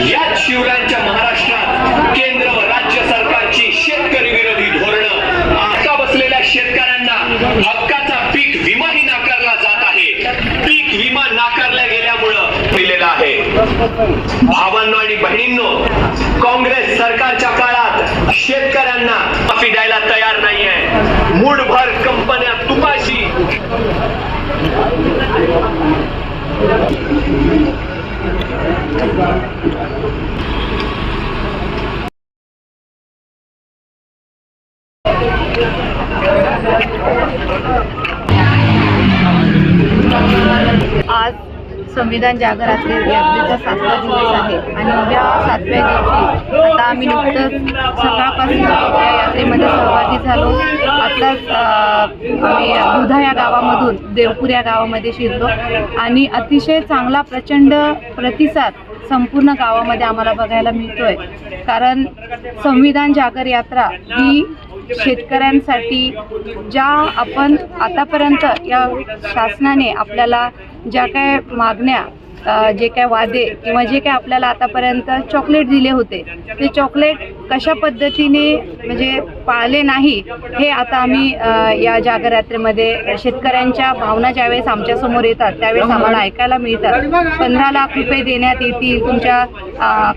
याच शिवरायांच्या महाराष्ट्रात केंद्र व राज्य सरकारची शेतकरी विरोधी धोरणं. आता बसलेल्या शेतकऱ्यांना हक्काचा पीक विमाही नाकारला जात आहे. पीक विमा नाकारला गेल्यामुळं दिलेला आहे. भावांनो आणि बहिणींनो काँग्रेस सरकारच्या काळात शेतकऱ्यांना माफी द्यायला तयार नाहीये. मूठभर कंपन्या तुपाशी. Thank you. संविधान जागरात्री यात्रेचा सातवा दिवस आहे आणि उद्या सातव्या दिवशी आता आम्ही नुकतंच सकाळपासून या यात्रेमध्ये सहभागी झालो. आत्ताच आम्ही दुधा या गावामधून देवपूर या गावामध्ये शिरलो. आणि अतिशय चांगला प्रचंड प्रतिसाद संपूर्ण गावामध्ये आम्हाला बघायला मिळतोय. कारण संविधान जागर यात्रा ही शेतकऱ्यांसाठी ज्या आपण आतापर्यंत या शासनाने आपल्याला ज्या काय मागण्या जे काय वादे किंवा जे काय आपल्याला आतापर्यंत चॉकलेट दिले होते ते चॉकलेट कशा पद्धतीने म्हणजे पाळले नाही हे आता आम्ही या जागरात्रीमध्ये शेतकऱ्यांच्या भावना ज्यावेळेस आमच्यासमोर येतात त्यावेळेस आम्हाला ऐकायला मिळतात पंधरा लाख रुपये देण्यात येतील तुमच्या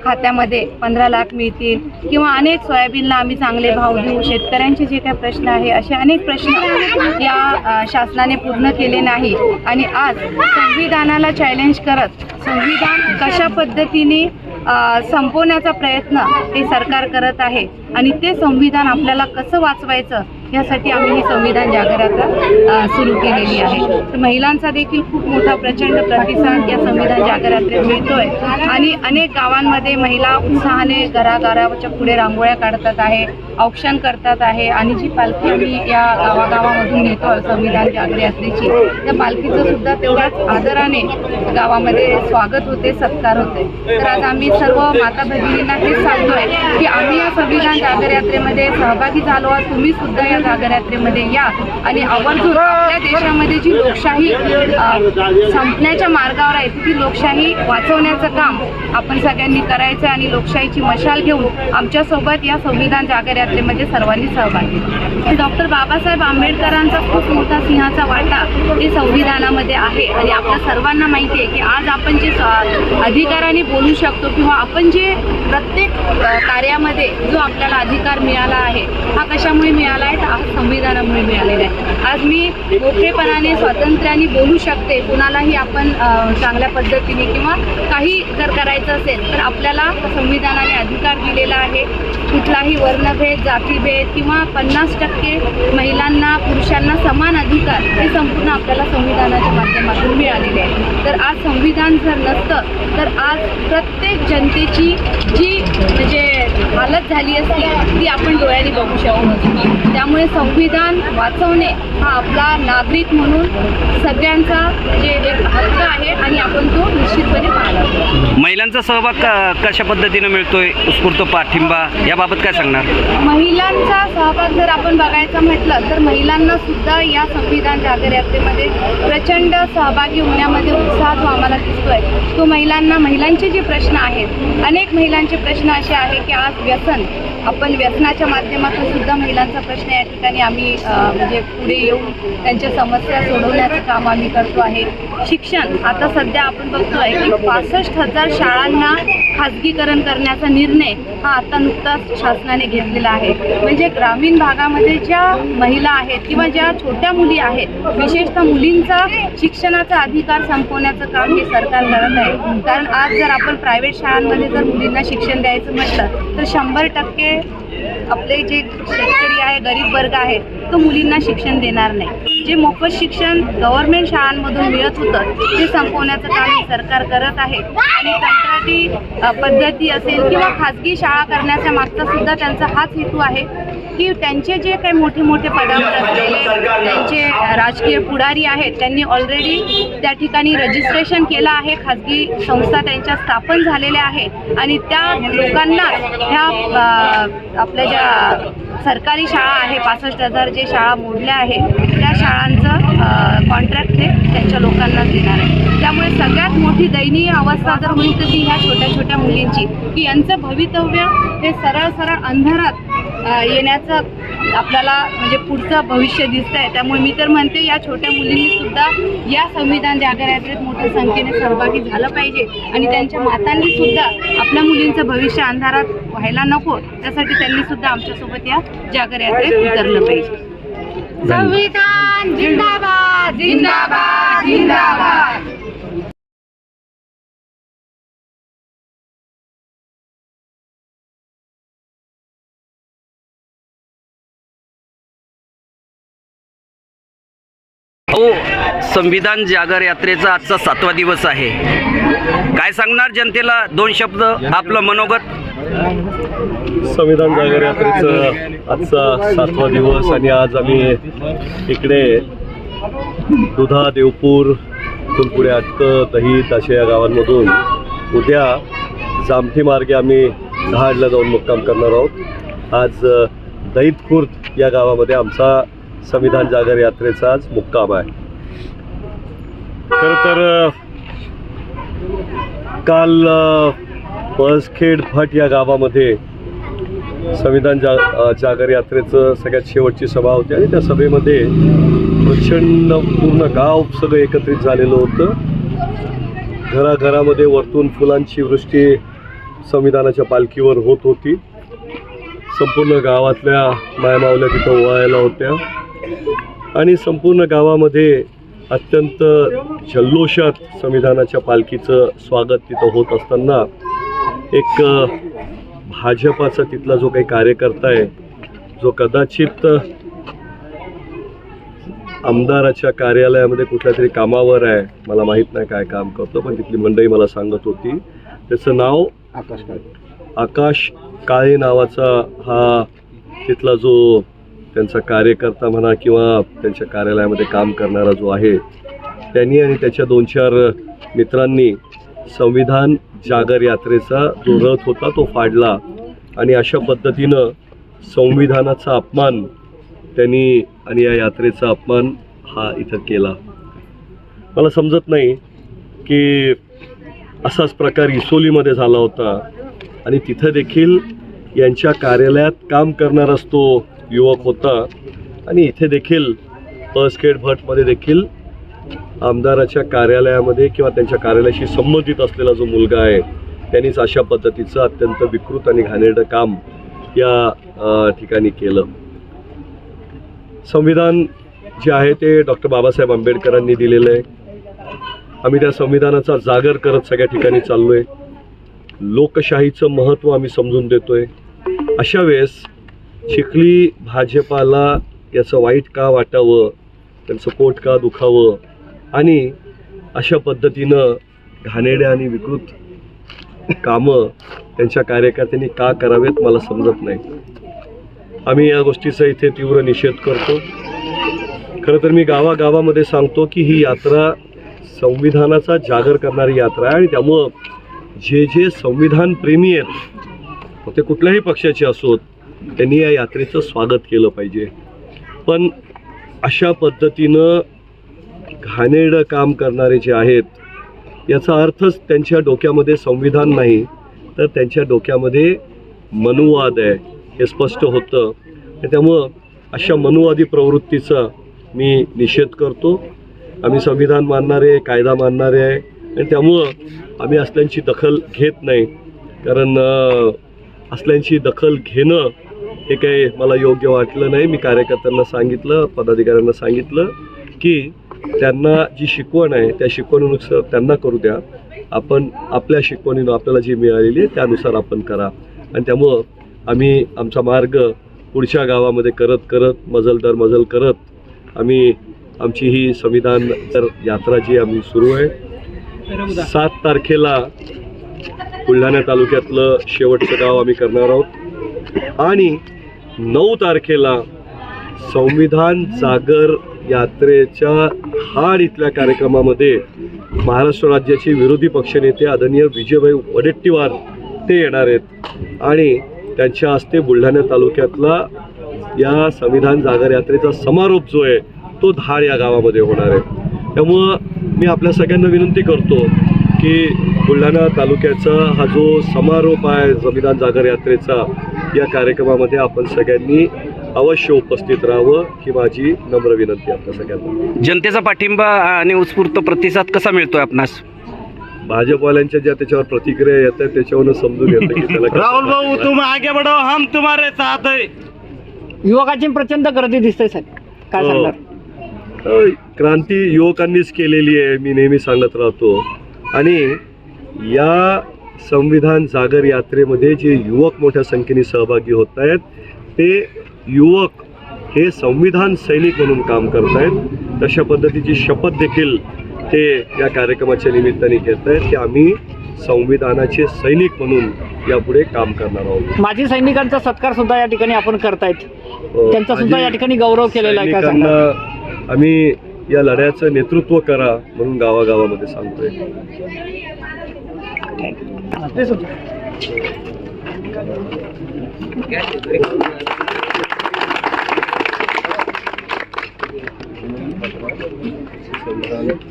खात्यामध्ये पंधरा लाख मिळतील. किंवा अनेक सोयाबीनला आम्ही चांगले भाव देऊ. शेतकऱ्यांचे जे काही प्रश्न आहे असे अनेक प्रश्न या शासनाने पूर्ण केले नाही. आणि आज संविधानाला चॅलेंज करत संविधान कशा पद्धतीने संपवण्याचा प्रयत्न हे सरकार करत आहे आणि ते संविधान आपल्याला कसं वाचवायचं यासाठी आम्ही ही संविधान जागरात्रा सुरू केलेली आहे. तर महिलांचा देखील खूप मोठा प्रचंड प्रतिसाद या संविधान जागरात्रेत मिळतोय. आणि अनेक गावांमध्ये महिला उत्साहाने घराघराच्या पुढे रांगोळ्या काढतात आहे औक्षण करतात आहे. आणि जी पालखी आम्ही या गावागावामधून नेतो संविधान जागरयात्रेची त्या पालखीचं सुद्धा तेवढ्याच आदराने गावामध्ये स्वागत होते सत्कार होते. तर आज आम्ही सर्व माता भगिनींना हेच सांगतोय की आम्ही या संविधान जागर यात्रेमध्ये सहभागी झालो आहात तुम्ही सुद्धा या जागर यात्रेमध्ये या. आणि आवर्जून आपल्या देशामध्ये जी लोकशाही संपण्याच्या मार्गावर आहे ती लोकशाही वाचवण्याचं काम आपण सगळ्यांनी करायचं आणि लोकशाहीची मशाल घेऊन आमच्यासोबत या संविधान जागर यात्रेमध्ये सर्वांनी सहभागी डॉक्टर बाबासाहेब आंबेडकरांचा खूप मोठा सिंहाचा वाटा हे संविधानामध्ये आहे. आणि आपल्या सर्वांना माहिती आहे की आज आपण जे अधिकाराने बोलू शकतो किंवा आपण जे प्रत्येक कार्यामध्ये जो आपल्याला अधिकार मिळाला आहे. हा कशामुळे मिळाला आहे? तर आज संविधानामुळे मिळालेला आहे. आज मी मोकळेपणाने स्वातंत्र्याने बोलू शकते. कुणालाही आपण चांगल्या पद्धतीने किंवा काही जर करायचं असेल तर आपल्याला संविधानाने अधिकार दिलेला आहे. कुठलाही वर्णभेद जातीभेद किंवा पन्नास टक्के महिलांना पुरुषांना समान अधिकार हे संपूर्ण आपल्याला संविधानाच्या माध्यमातून मिळालेले आहे. तर आज संविधान जर नसतं तर आज प्रत्येक जनतेची जी म्हणजे हालत झाली असती ती आपण डोळ्यांनी बघू शकू त्यामुळे संविधान वाचवणे हा आपला नागरिक म्हणून सगळ्यांचा म्हणजे एक हक्क आहे आणि आपण तो निश्चितपणे पाहिजे. महिलांचा सहभाग क- कशा पद्धतीनं मिळतोय उत्स्फूर्त पाठिंबा याबाबत काय सांगणार महिलांचा सहभाग जर आपण बघायचा म्हटलं तर महिलांना सुद्धा या संविधान जागर यात्रेमध्ये प्रचंड सहभागी होण्यामध्ये उत्साह जो आम्हाला दिसतोय तो महिलांना महिलांचे जे प्रश्न आहेत अनेक महिलांचे प्रश्न असे आहे की आज व्यसन आपण व्यसनाच्या माध्यमातून सुद्धा महिलांचा प्रश्न या ठिकाणी आम्ही म्हणजे पुढे येऊन त्यांच्या समस्या सोडवण्याचं काम आम्ही करतो आहे. शिक्षण आता सध्या आपण बघतोय की पासष्ट हजार शाळांना खाजगीकरण करण्याचा निर्णय हा आता नुकताच शासनाने घेतलेला आहे. म्हणजे ग्रामीण भागामध्ये ज्या महिला आहेत किंवा ज्या छोट्या मुली आहेत विशेषतः मुलींचा शिक्षणाचा अधिकार संपवण्याचं काम हे सरकार करत आहे. कारण आज जर आपण प्रायव्हेट शाळांमध्ये जर मुलींना शिक्षण द्यायचं म्हटलं तर शंभर टक्के आपले जे शेतकरी आहे गरीब वर्ग आहे फक्त मुलींना शिक्षण देणार नाही. जे मोफत शिक्षण गव्हर्नमेंट शाळांमधून मिळत होतं ते संपवण्याचं काम सरकार करत आहे. आणि कंत्राटी पद्धती असेल किंवा खाजगी शाळा करण्याच्या मागचा सुद्धा त्यांचा हाच हेतू आहे की त्यांचे जे काही मोठे मोठे पदावर असलेले त्यांचे राजकीय पुढारी आहेत त्यांनी ऑलरेडी त्या ठिकाणी रजिस्ट्रेशन केलं आहे. खाजगी संस्था त्यांच्या स्थापन झालेल्या आहेत आणि त्या लोकांना ह्या आपल्या ज्या सरकारी शाळा आहे पासष्ट हजार जे शाळा मोडल्या आहेत त्या शाळांचं कॉन्ट्रॅक्ट हे त्यांच्या लोकांना देणार आहे. त्यामुळे सगळ्यात मोठी दयनीय अवस्था जर होईल तर ती ह्या छोट्या छोट्या मुलींची. की यांचं भवितव्य हे सरळ सरळ अंधारात येण्याचं आपल्याला म्हणजे पुढचं भविष्य दिसत आहे त्यामुळे मी तर म्हणते या छोट्या मुलींनी सुद्धा या संविधान जागर मोठ्या संख्येने सहभागी झालं पाहिजे. आणि त्यांच्या मातांनी सुद्धा आपल्या मुलींचं भविष्य अंधारात व्हायला नको. त्यासाठी त्यांनी सुद्धा आमच्यासोबत या जागर यात्रेत उतरलं पाहिजे. संविधान जिंदाबाद जिंदाबाद जिंदाबाद. हो संविधान जागर यात्रेचा आजचा सातवा दिवस आहे. काय सांगणार जनतेला दोन शब्द? आपलं मनोगत? संविधान जागर यात्रेचं आजचा सातवा दिवस आणि आज आम्ही इकडे दुधा देवपूर इथून अटक दही दहीत अशा या गावांमधून उद्या जामठी मार्गे आम्ही दहाडला जाऊन मुक्काम करणार आहोत. आज अ, दहीत खुर्द या गावामध्ये आमचा संविधान जागर यात्रेचा आज मुक्काम आहे. खरं तर काल पळसखेड भट या गावामध्ये संविधान जा जागर यात्रेचं सगळ्यात शेवटची सभा होती आणि त्या सभेमध्ये प्रचंड पूर्ण गाव सगळं एकत्रित झालेलं होतं. घराघरामध्ये वरतून फुलांची वृष्टी संविधानाच्या पालखीवर होत होती. संपूर्ण गावातल्या मायमावल्या तिथं वळायला होत्या. आणि संपूर्ण गावामध्ये अत्यंत जल्लोषात संविधानाच्या पालखीचं स्वागत तिथं होत असताना एक भाजपाचा तिथला जो काही कार्यकर्ता आहे जो कदाचित आमदाराच्या कार्यालयामध्ये कुठल्या तरी कामावर आहे मला माहीत नाही काय काम करतो पण तिथली मंडळी मला सांगत होती. त्याचं नाव आकाश काळे नावाचा हा तिथला जो त्यांचा कार्यकर्ता म्हणा किंवा त्यांच्या कार्यालयामध्ये काम करणारा जो आहे त्यांनी आणि त्याच्या दोन चार मित्रांनी संविधान जागर यात्रेचा जो रथ होता तो फाडला आणि अशा पद्धतीनं संविधानाचा अपमान त्यांनी आणि या यात्रेचा अपमान हा इथं केला. मला समजत नाही की असाच प्रकार इसोलीमध्ये झाला होता आणि तिथं देखील यांच्या कार्यालयात काम करणाराच तो युवक होता आणि इथे देखील पसखेड भटमध्ये देखील आमदाराच्या कार्यालयामध्ये किंवा त्यांच्या कार्यालयाशी संबंधित असलेला जो मुलगा आहे त्यांनीच अशा पद्धतीचं अत्यंत विकृत आणि घाणेरडं काम या ठिकाणी केलं. संविधान जे आहे ते डॉक्टर बाबासाहेब आंबेडकरांनी दिलेलं आहे. आम्ही त्या संविधानाचा जागर करत सगळ्या ठिकाणी चाललो आहे लोकशाहीचं महत्त्व आम्ही समजून देतो आहे अशा वेळेस चिखली भाजपाला याचं वाईट का वाटावं त्यांचं पोट का दुखावं आणि अशा पद्धतीनं घाणेड्या आणि विकृत कामं त्यांच्या कार्यकर्त्यांनी का करावेत मला समजत नाही. आम्ही या गोष्टीचा इथे तीव्र निषेध करतो. खरं तर मी गावागावामध्ये सांगतो की ही यात्रा संविधानाचा जागर करणारी यात्रा आहे आणि त्यामुळं जे जे संविधान प्रेमी आहेत ते कुठल्याही पक्षाचे असोत त्यांनी या यात्रेचं स्वागत केलं पाहिजे. पण अशा पद्धतीनं घाणेरडं काम करणारे जे आहेत याचा अर्थच त्यांच्या डोक्यामध्ये संविधान नाही. तर त्यांच्या डोक्यामध्ये मनुवाद आहे हे स्पष्ट होतं. त्यामुळं अशा मनुवादी प्रवृत्तीचा मी निषेध करतो. आम्ही संविधान मानणारे कायदा मानणारे आहे. आणि त्यामुळं आम्ही असल्यांची दखल घेत नाही. कारण असल्यांची दखल घेणं हे काही मला योग्य वाटलं नाही. मी कार्यकर्त्यांना सांगितलं पदाधिकाऱ्यांना सांगितलं. की त्यांना जी शिकवण आहे त्या शिकवणीनुसार त्यांना करू द्या. आपण आपल्या शिकवणीनं आपल्याला जी मिळालेली आहे त्यानुसार आपण करा. आणि त्यामुळं आम्ही आमचा मार्ग पुढच्या गावामध्ये करत करत मजल दर मजल करत आम्ही आमची ही संविधान तर यात्रा जी आम्ही सुरू आहे सात तारखेला बुलढाणा तालुक्यातलं शेवटचं गाव आम्ही करणार आहोत. आणि नऊ तारखेला संविधान जागर यात्रेच्या हाड इथल्या कार्यक्रमामध्ये महाराष्ट्र राज्याचे विरोधी पक्षनेते आदरणीय विजयभाई वडेट्टीवार ते येणार आहेत. आणि त्यांच्या हस्ते बुलढाणा तालुक्यातला या संविधान जागर यात्रेचा समारोप जो आहे तो धाड या गावामध्ये होणार आहे. त्यामुळं मी आपल्या सगळ्यांना विनंती करतो की बुलढाणा तालुक्याचा हा जो समारोप आहे संविधान जागर यात्रेचा या कार्यक्रमामध्ये आपण सगळ्यांनी अवश्य उपस्थित राहावं ही माझी नम्र विनंती आहे आपल्या सगळ्यांना. जनतेचा पाठिंबा आणि उत्स्फूर्त प्रतिसाद कसा मिळतोय आपणास? भाजपवाल्यांच्या ज्या त्याच्यावर प्रतिक्रिया येत आहेत त्याच्यावरून समजून येतं की त्याला कसं राहुल भाऊ करायचं. तुम आगे बढ़ो हम तुम्हारे साथ है. युवकाची प्रचंड गर्दी दिसते साहेब. काय हो. सांगणार? अ, क्रांती युवकांनीच केलेली आहे मी नेहमी सांगत राहतो. आणि या संविधान जागर यात्रेमध्ये जे युवक मोठ्या संख्येने सहभागी होत आहेत ते युवक हे संविधान सैनिक म्हणून काम करत आहेत तशा पद्धतीची शपथ देखील ते या कार्यक्रमाच्या निमित्ताने घेत आहेत की आम्ही संविधानाचे सैनिक म्हणून यापुढे काम करणार आहोत. माजी सैनिकांचा सत्कार सुद्धा या ठिकाणी आपण करतायत. त्यांचा सुद्धा या ठिकाणी गौरव केलेला आहे सैनिकांना आम्ही या लढ्याचं नेतृत्व करा म्हणून गावागावामध्ये सांगतोय. संविधान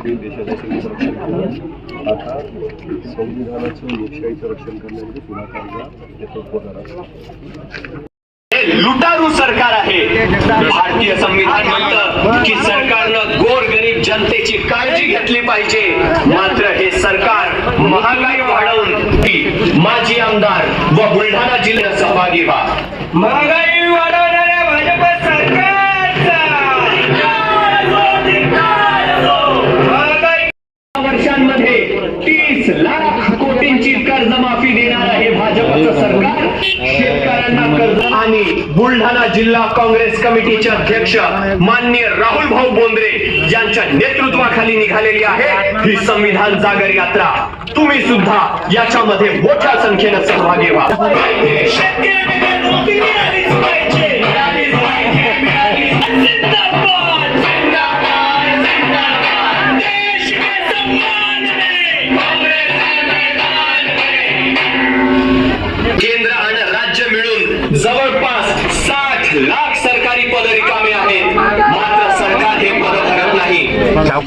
हे देशाचं आता संविधानाचं लोकशाहीचं रक्षण नेतृत्व करा लुटारू सरकार आहे. भारतीय संविधान म्हणतं की सरकारनं गोरगरीब जनतेची काळजी घेतली पाहिजे. मात्र हे सरकार महागाई वाढवून माजी आमदार व बुलढाणा जिल्ह्यात सहभागी व्हा. महागाई वाढवणाऱ्या भाजप वर्षांमध्ये तीस लाख कोटींची कर्जमाफी देणार आहे भाजपचं सरकार. बुलढाणा जिल्हा काँग्रेस कमिटीचे अध्यक्ष माननीय राहुल भाऊ बोंद्रे यांच्या नेतृत्वाखाली निघालेली आहे. ही संविधान जागर यात्रा. तुम्ही सुद्धा याच्यामध्ये मोठ्या संख्येनं सहभागी व्हा.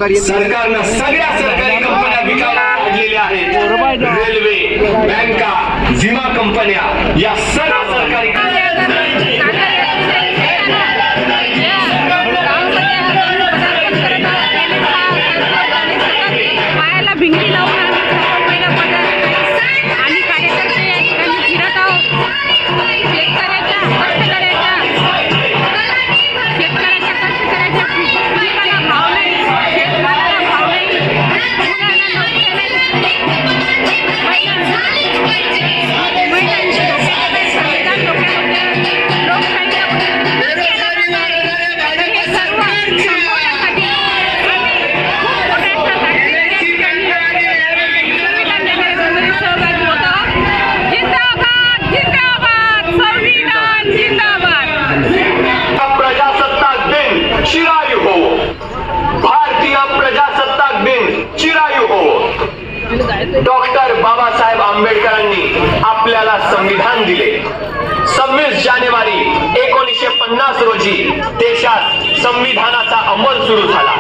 सरकारनं सगळ्या सरकारी कंपन्या विकायला काढलेल्या आहेत. रेल्वे बँका विमा कंपन्या या सर्व सरकारी आपल्याला संविधान दिले. सव्वीस जानेवारी एकोणीसशे पन्नास रोजी देशात संविधानाचा अंमल सुरू झाला.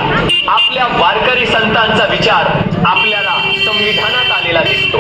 आपल्या वारकरी संतांचा विचार आपल्याला संविधानात आलेला दिसतो.